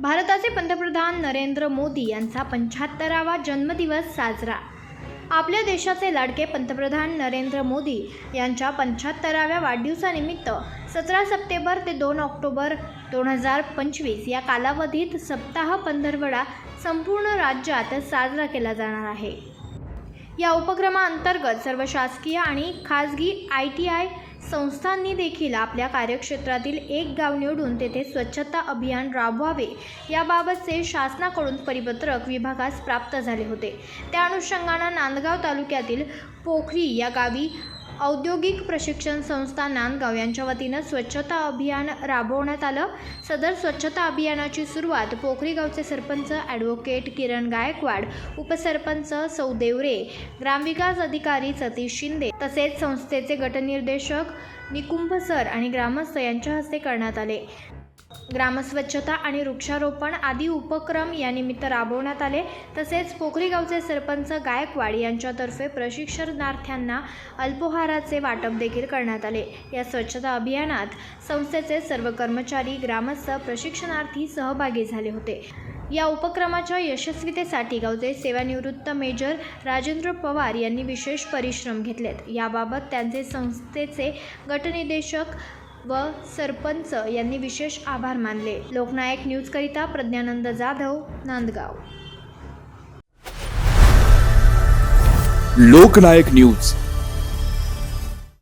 भारताचे पंतप्रधान नरेंद्र मोदी यांचा पंच्याहत्तरावा जन्मदिवस साजरा. आपल्या देशाचे लाडके पंतप्रधान नरेंद्र मोदी यांच्या पंच्याहत्तराव्या वाढदिवसानिमित्त सतरा सप्टेंबर ते दोन ऑक्टोबर दोन हजार पंचवीस या कालावधीत सप्ताह पंधरवडा संपूर्ण राज्यात साजरा केला जाणार आहे. या उपक्रमाअंतर्गत सर्व शासकीय आणि खाजगी आय टी आय संस्थांनी देखील आपल्या कार्यक्षेत्रातील एक गाव निवडून तेथे स्वच्छता अभियान राबवावे. याबाबतचे शासनाकडून परिपत्रक विभागास प्राप्त झाले होते. त्या अनुषंगानं नांदगाव तालुक्यातील पोखरी या गावी औद्योगिक प्रशिक्षण संस्था नांदगाव यांच्या वतीनं स्वच्छता अभियान राबवण्यात आलं. सदर स्वच्छता अभियानाची सुरुवात पोखरी गावचे सरपंच ॲडव्होकेट किरण गायकवाड उपसरपंच सौ देवरे ग्रामविकास अधिकारी सतीश शिंदे तसेच संस्थेचे गटनिर्देशक निकुंभ सर आणि ग्रामस्थ यांच्या हस्ते करण्यात आले. ग्रामस्वच्छता आणि वृक्षारोपण आदी उपक्रम यानिमित्त राबवण्यात आले. तसेच पोखरी गावचे सरपंच गायकवाड यांच्यातर्फे प्रशिक्षणार्थ्यांना अल्पोहाराचे वाटप देखील करण्यात आले. या स्वच्छता अभियानात संस्थेचे सर्व कर्मचारी ग्रामस्थ प्रशिक्षणार्थी सहभागी झाले होते. या उपक्रमाच्या यशस्वीतेसाठी गावचे सेवानिवृत्त मेजर राजेंद्र पवार यांनी विशेष परिश्रम घेतलेत. याबाबत त्यांचे संस्थेचे गटनिदेशक व सरपंच यांनी विशेष आभार मानले. लोकनायक न्यूजकरिता प्रज्ञानंद जाधव नांदगाव. लोकनायक न्यूज.